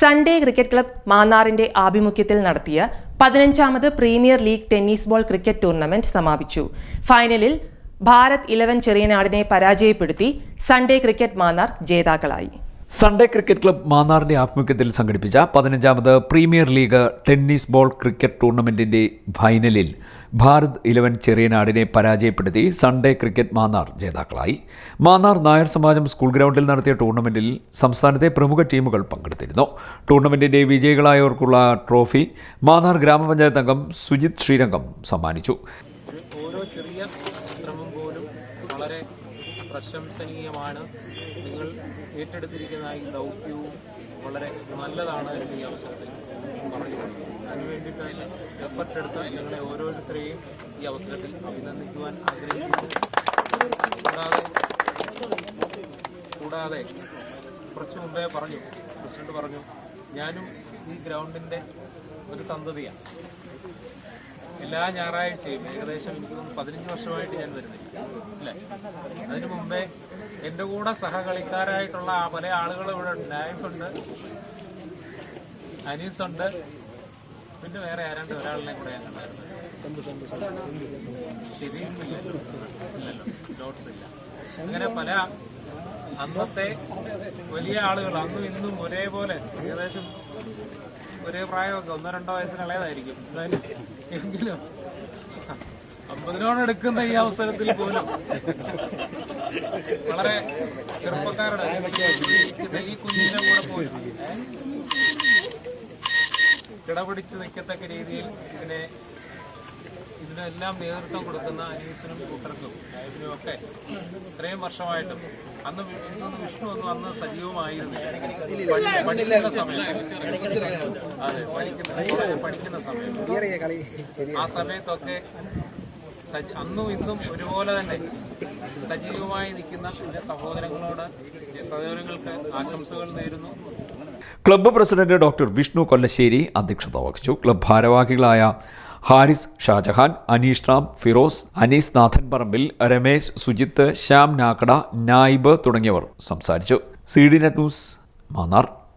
Sunday cricket club മാന്നാറിന്റെ ആഭിമുഖ്യത്തിൽ നടത്തിയ പതിനഞ്ചാമത് premier league tennis ball cricket tournament സമാപിച്ചു. ഫൈനലിൽ ഭാരത് ഇലവൻ ചെറിയനാടിനെ പരാജയപ്പെടുത്തി സൺഡേ ക്രിക്കറ്റ് മാന്നാർ ജേതാക്കളായി. സൺഡേ ക്രിക്കറ്റ് ക്ലബ് മാന്നാറിന്റെ ആഭിമുഖ്യത്തിൽ സംഘടിപ്പിച്ച പതിനഞ്ചാമത് premier league tennis ball cricket ടൂർണമെന്റിന്റെ ഫൈനലിൽ ഭാരത് ഇലവൻ ചെറിയനാടിനെ പരാജയപ്പെടുത്തി സൺഡേ ക്രിക്കറ്റ് മാന്നാർ ജേതാക്കളായി. മാന്നാർ നായർ സമാജം സ്കൂൾ ഗ്രൗണ്ടിൽ നടത്തിയ ടൂർണമെന്റിൽ സംസ്ഥാനത്തെ പ്രമുഖ ടീമുകൾ പങ്കെടുത്തിരുന്നു. ടൂർണമെന്റിന്റെ വിജയികളായവർക്കുള്ള ട്രോഫി മാന്നാർ ഗ്രാമപഞ്ചായത്ത് അംഗം സുജിത് ശ്രീരംഗം സമ്മാനിച്ചു. ഓരോ ചെറിയ ശ്രമം പോലും വളരെ പ്രശംസനീയമാണ്. നിങ്ങൾ ഏറ്റെടുത്തിരിക്കുന്ന ഈ ദൗത്യവും വളരെ നല്ലതാണ് എന്ന് ഈ അവസരത്തിൽ പറഞ്ഞു. അതിനു വേണ്ടിയിട്ട് എഫർട്ട് എടുത്ത് ഞങ്ങളെ ഓരോരുത്തരെയും ഈ അവസരത്തിൽ അഭിനന്ദിക്കുവാൻ ആഗ്രഹിക്കുന്നു. കൂടാതെ കൂടാതെ കുറച്ചു മുമ്പേ പറഞ്ഞു പ്രസിഡന്റ് പറഞ്ഞു ഞാനും ഈ ഗ്രൗണ്ടിന്റെ ഒരു സന്തതിയാണ്. എല്ലാ ഞായറാഴ്ചയും ഏകദേശം എനിക്ക് പതിനഞ്ച് വർഷമായിട്ട് ഞാൻ വരുന്നില്ല. അല്ലേ? അതിനു മുമ്പേ എന്റെ കൂടെ സഹകളിക്കാരായിട്ടുള്ള പല ആളുകളും ഇവിടെ ഉണ്ടായിട്ടുണ്ട്. അനീസ് ഉണ്ട് പിന്നെ വേറെ ആരാണ്ട് ഒരാളിനെ കൂടെ ഞാൻ കണ്ടായിരുന്നു. ഇല്ലല്ലോ. ഡോട്ട്സ് ഇല്ല. അങ്ങനെ പല അന്നത്തെ വലിയ ആളുകൾ അന്നും ഇന്നും ഒരേപോലെ ഏകദേശം ഒരേ പ്രായമൊക്കെ ഒന്നോ രണ്ടോ വയസ്സിന് ഇളയതായിരിക്കും എന്തായാലും എങ്കിലും അമ്പതിനോട് എടുക്കുന്ന ഈ അവസരത്തിൽ പോലും വളരെ ചെറുപ്പക്കാരുടെ ഈ- കുഞ്ഞിനെ കുഞ്ഞിന്റെ കൂടെ പോയി കിടപിടിച്ച് നിൽക്കത്തക്ക രീതിയിൽ ഇതിനെ ഇതിനെല്ലാം നേതൃത്വം കൊടുക്കുന്ന അനീസിനും കൂട്ടർക്കും ഒക്കെ ഇത്രയും വർഷമായിട്ടും അന്ന് ഇന്നൊന്ന് വിഷ്ണു ഒന്നും അന്ന് സജീവമായിരുന്നില്ല പഠിക്കുന്ന അതെ പഠിക്കുന്ന സമയത്ത്. ആ സമയത്തൊക്കെ അന്നും ഇന്നും ഒരുപോലെ തന്നെ സജീവമായി നിൽക്കുന്ന എന്റെ സഹോദരങ്ങളോട് സഹോദരങ്ങൾക്ക് ആശംസകൾ നേരുന്നു. Club president doctor Vishnu Kollassery അധ്യക്ഷത വഹിച്ചു. ക്ലബ്ബ് ഭാരവാഹികളായ ഹാരിസ് ഷാജഹാൻ അനീഷ് റാം ഫിറോസ് അനീസ് നാഥൻ പറമ്പിൽ രമേശ് സുജിത്ത് ശ്യാം നാക്കട നായിബ് തുടങ്ങിയവർ സംസാരിച്ചു. C D net news Mannar.